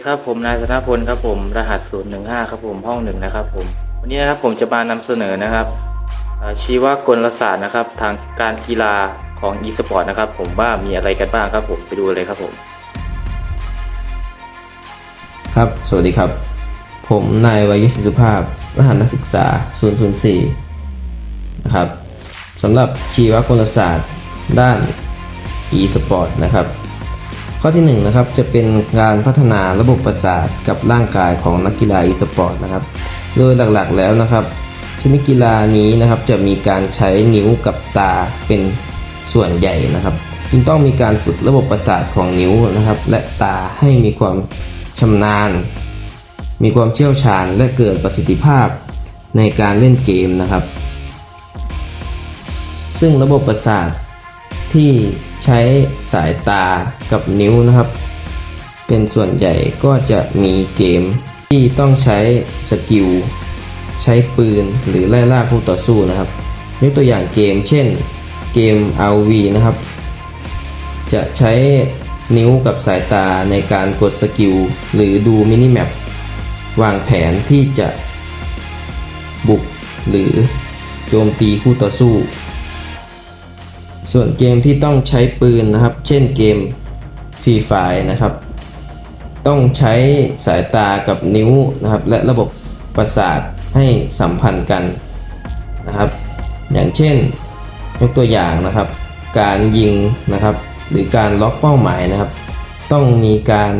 วัสดีครับผมนายธนพลครับผมรหัส 015 ครับผมห้องหนึ่งนะครับผมวันนี้นะครับผมจะมานำเสนอนะครับชีวกลศาสตร์นะครับ ทางการกีฬาของ e-sport นะครับผมว่ามีอะไรกันบ้างครับผมไปดูเลยครับผม ครับ สวัสดีครับ ผมนายวายุสิทธิภาพ รหัสนักศึกษา 004 นะครับสำหรับชีวกลศาสตร์ด้าน e-sport นะครับ ข้อที่1นะครับจะเป็นการพัฒนาระบบประสาทกับร่างกายของนักกีฬา e-sport นะครับ โดยหลักๆแล้วนะครับชนิดกีฬานี้นะครับจะมีการใช้นิ้วกับตาเป็นส่วนใหญ่นะครับ จึงต้องมีการฝึกระบบประสาทของนิ้วนะครับ และตาให้มีความชำนาญ มีความเชี่ยวชาญและเกิดประสิทธิภาพในการเล่นเกมนะครับ ซึ่งระบบประสาทที่ ช้สายตากับนิ้วนะครับ เป็นส่วนใหญ่ก็จะมีเกมที่ต้องใช้สกิลใช้ปืนหรือไล่ล่าคู่ต่อสู้นะครับยกตัวอย่างเกมเช่นเกม RV นะครับ จะใช้นิ้วกับสายตาในการกดสกิลหรือดูมินิแมปวางแผนที่จะบุกหรือโจมตีคู่ต่อสู้ ส่วนเกมที่ต้องใช้ปืนนะครับ เช่นเกมฟรีไฟนะครับ ต้องใช้สายตากับนิ้วนะครับ และระบบประสาทให้สัมพันธ์กันนะครับ อย่างเช่นยกตัวอย่างนะครับ การยิงนะครับ หรือการล็อกเป้าหมายนะครับ ต้องมีการ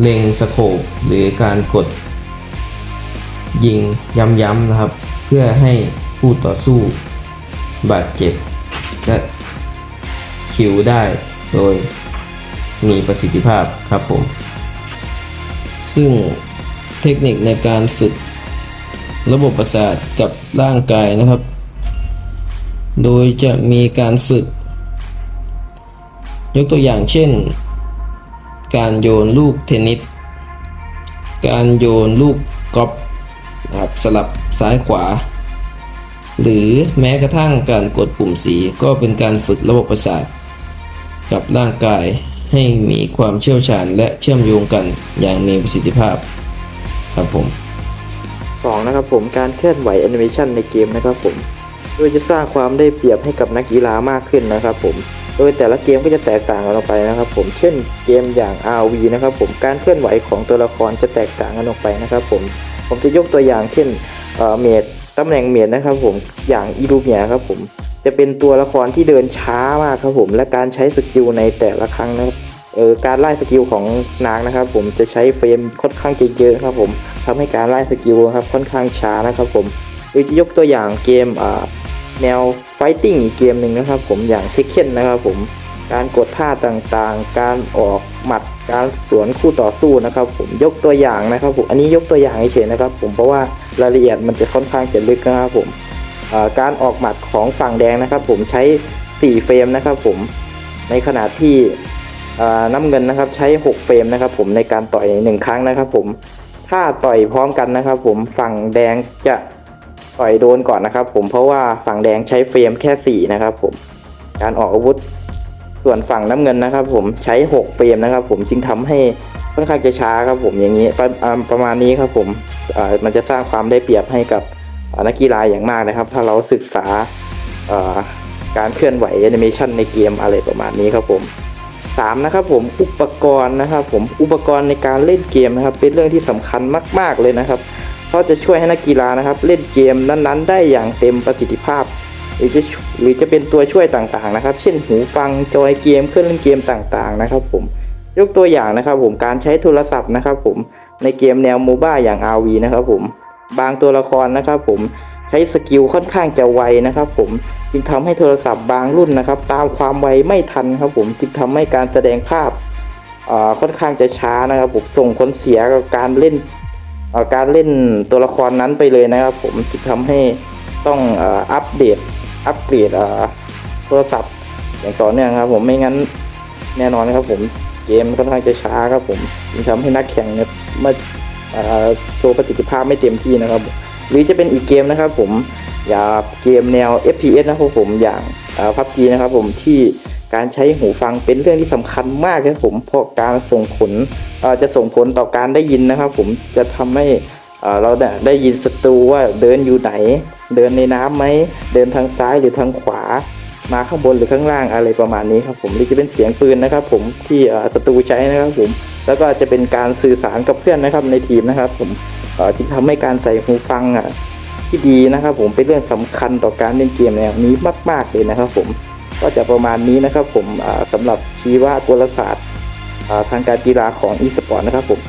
เล็งสโคปหรือการกด ยิงย้ำๆนะครับ เพื่อให้ผู้ต่อสู้บาดเจ็บ และคิวได้โดยมีประสิทธิภาพครับผม ซึ่งเทคนิคในการฝึกระบบประสาทกับร่างกายนะครับ โดยจะมีการฝึก ยกตัวอย่างเช่น การโยนลูกเทนนิส การโยนลูกกอล์ฟครับสลับซ้ายขวา หรือแม้กระทั่งการกดปุ่มสีก็เป็นการฝึกระบบประสาท กับร่างกายให้มีความเชี่ยวชาญและเชื่อมโยงกันอย่างมีประสิทธิภาพครับผม 2 นะครับผมการเคลื่อนไหวแอนิเมชันในเกมนะครับผมโดยจะสร้างความได้เปรียบให้กับนักกีฬามากขึ้นนะครับผมโดยแต่ละเกมก็จะแตกต่างกันออกไปนะครับผมเช่นเกมอย่าง RV นะครับผมการเคลื่อนไหวของตัวละครจะแตกต่างกันออกไปนะครับผมผมจะยกตัวอย่างเช่นเอ่อเมด ตำแหน่งเมดนะครับผมอย่างอีลูเมียครับผมจะเป็นตัวละครที่เดินช้ามากครับผมและการใช้สกิลในแต่ละครั้งนะครับเออการไล่สกิลของนางนะครับ ผมจะใช้เฟรมค่อนข้างจะเยอะครับผมทำให้การไล่สกิลครับค่อนข้างช้านะครับผมโดยจะยกตัวอย่างเกมอ่าแนวไฟติ้งอีกเกมหนึ่งนะครับผมอย่างเทคเ e นนะครับผมการกดท่าต่างๆ การออกหมัดการสวนคู่ต่อสู้นะครับ ผมยกตัวอย่างนะครับผมอันนี้ยกตัวอย่างเฉยๆนะครับ ผมเพราะว่า รายละเอียดมันจะค่อนข้างจะลึกนะครับผมการออกหมัดของฝั่งแดงนะครับ ผมใช้ 4 เฟรมนะครับผมในขณะที่น้ำเงินนะครับใช้ 6 เฟรมนะครับ ผมในการต่อย 1 ครั้งนะครับ ผมถ้าต่อยพร้อมกันนะครับ ผมฝั่งแดงจะต่อยโดนก่อนนะครับ ผมเพราะว่าฝั่งแดงใช้เฟรมแค่ 4 นะครับ ผมการออกอาวุธส่วนฝั่งน้ำเงินนะครับ ผมใช้ 6 เฟรมนะครับ ผมจึงทำให้ค่อนข้างจะช้าครับ ผมอย่างนี้ประประมาณนี้ครับผม มันจะสร้างความได้เปรียบให้กับนักกีฬาอย่างมากนะครับ ถ้าเราศึกษาการเคลื่อนไหวแอนิเมชันในเกมอะไรประมาณนี้ครับผมสามนะครับผมอุปกรณ์นะครับผมอุปกรณ์ในการเล่นเกมนะครับ เป็นเรื่องที่สำคัญมาก ๆเลยนะครับ เพราะจะช่วยให้นักกีฬานะครับ เล่นเกมนั้นๆ ได้อย่างเต็มประสิทธิภาพ หรือจะหรือจะเป็นตัวช่วยต่างๆนะครับ เช่นหูฟังจอยเกมเครื่องเล่นเกมต่างๆนะครับ ผม ยกตัวอย่างนะครับผมการใช้โทรศัพท์นะครับผมในเกมแนวโมบ้าอย่าง RV นะครับผมบางตัวละครนะครับผมใช้สกิลค่อนข้างจะไวนะครับผมจึงทำให้โทรศัพท์บางรุ่นนะครับ ตามความไวไม่ทันครับผมจึงทำให้การแสดงภาพอ่อค่อนข้างจะช้านะครับผมส่งผลเสียกับการเล่นการเล่นตัวละครนั้นไปเลยนะครับ ผมจึงทำให้ต้องอัปเดตอัปเกรดโทรศัพท์อย่างต่อเนื่องครับผมไม่งั้นแน่นอนนะครับผม เกมค่อนข้างจะช้าครับผมจึงทำให้นักแข่งเนี่ยมาเอ่อโชว์ประสิทธิภาพไม่เต็มที่นะครับ หรือจะเป็นอีกเกมนะครับผมอย่าเกมแนว FPS นะครับผมอย่างพับจีนะครับผมที่การใช้หูฟังเป็นเรื่องที่สำคัญมากครับผมเพราะการส่งผลจะส่งผลต่อการได้ยินนะครับ ผมจะทำให้เราได้ได้ยินศัตรูว่าเดินอยู่ไหน เดินในน้ำไหมเดินทางซ้ายหรือทางขวา มาข้างบนหรือข้างล่างอะไรประมาณนี้ครับผมหรือจะเป็นเสียงปืนนะครับ ผมที่ศัตรูใช้นะครับผมแล้วก็จะเป็นการสื่อสารกับเพื่อนนะครับในทีมนะครับ ผมที่ทำให้การใส่หูฟังอะที่ดีนะครับ ผมเป็นเรื่องสำคัญต่อการเล่นเกมแนวนี้มาก ๆเลยนะครับ ผมก็จะประมาณนี้นะครับ ผมอ่าสำหรับชีวะกลศาสตร์ทางการกีฬาของ e-sport นะครับผม